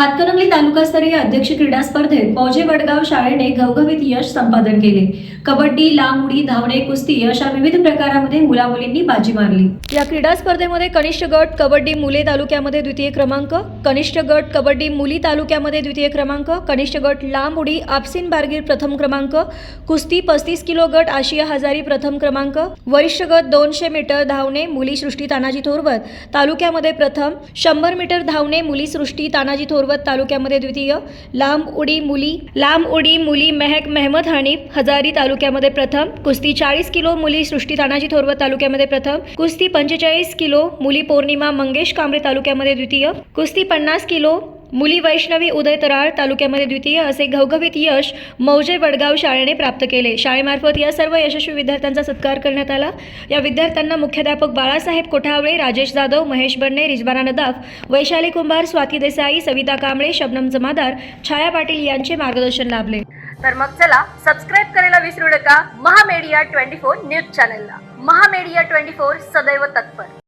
हातकणंगले तालुकास्तरीय अध्यक्ष क्रीडा स्पर्धेत पौजे वडगाव शाळेने घवघवीत यश संपादन केले. कबड्डी लांब उडी धावणे कुस्ती अशा विविध प्रकारामध्ये मुलामुलींनी बाजी मारली. या क्रीडा स्पर्धेमध्ये कनिष्ठ गट कबड्डी मुले तालुक्यामध्ये द्वितीय क्रमांक कनिष्ठ गट कबड्डी मुली तालुक्यामध्ये द्वितीय क्रमांक कनिष्ठ गट लांब उडी आपसिन बारगीर प्रथम क्रमांक कुस्ती पस्तीस किलो गट आशिया हजारी प्रथम क्रमांक वरिष्ठ गट दोनशे मीटर धावणे मुली सृष्टी तानाजी थोरवत तालुक्यामध्ये प्रथम शंभर मीटर धावणे मुली सृष्टी तानाजी थोरवत तालुक्यामध्ये द्वितीय लांब उडी मुली लांब उडी मुली मेहक मेहमद हनीफ हजारी तालुक्यामध्ये प्रथम कुस्ती चाळीस किलो मुली सृष्टी तानाजी थोरवत तालुक्यामध्ये प्रथम कुस्ती पंचेचाळीस किलो मुली पौर्णिमा मंगेश कांबळे तालुक्यामध्ये द्वितीय कुस्ती पन्नास किलो मुली वैष्णवी उदय तराळ तालुक्यामध्ये द्वितीय असे घवघवीत यश मौजे वडगाव शाळेने प्राप्त केले. शाळेमार्फत या सर्व यशस्वी विद्यार्थ्यांचा सत्कार करण्यात आला. या विद्यार्थ्यांना मुख्याध्यापक बाळासाहेब कोठावळे राजेश जाधव महेश बर्णे रिजबाना नदाफ वैशाली कुंभार स्वाती देसाई सविता कांबळे शबनम जमादार छाया पाटील यांचे मार्गदर्शन लाभले. तर मग चला सबस्क्राईब करायला विसरू नका. महामेडिया ट्वेंटी फोर न्यूज चॅनलला महामेडिया ट्वेंटी फोर सदैव तत्पर.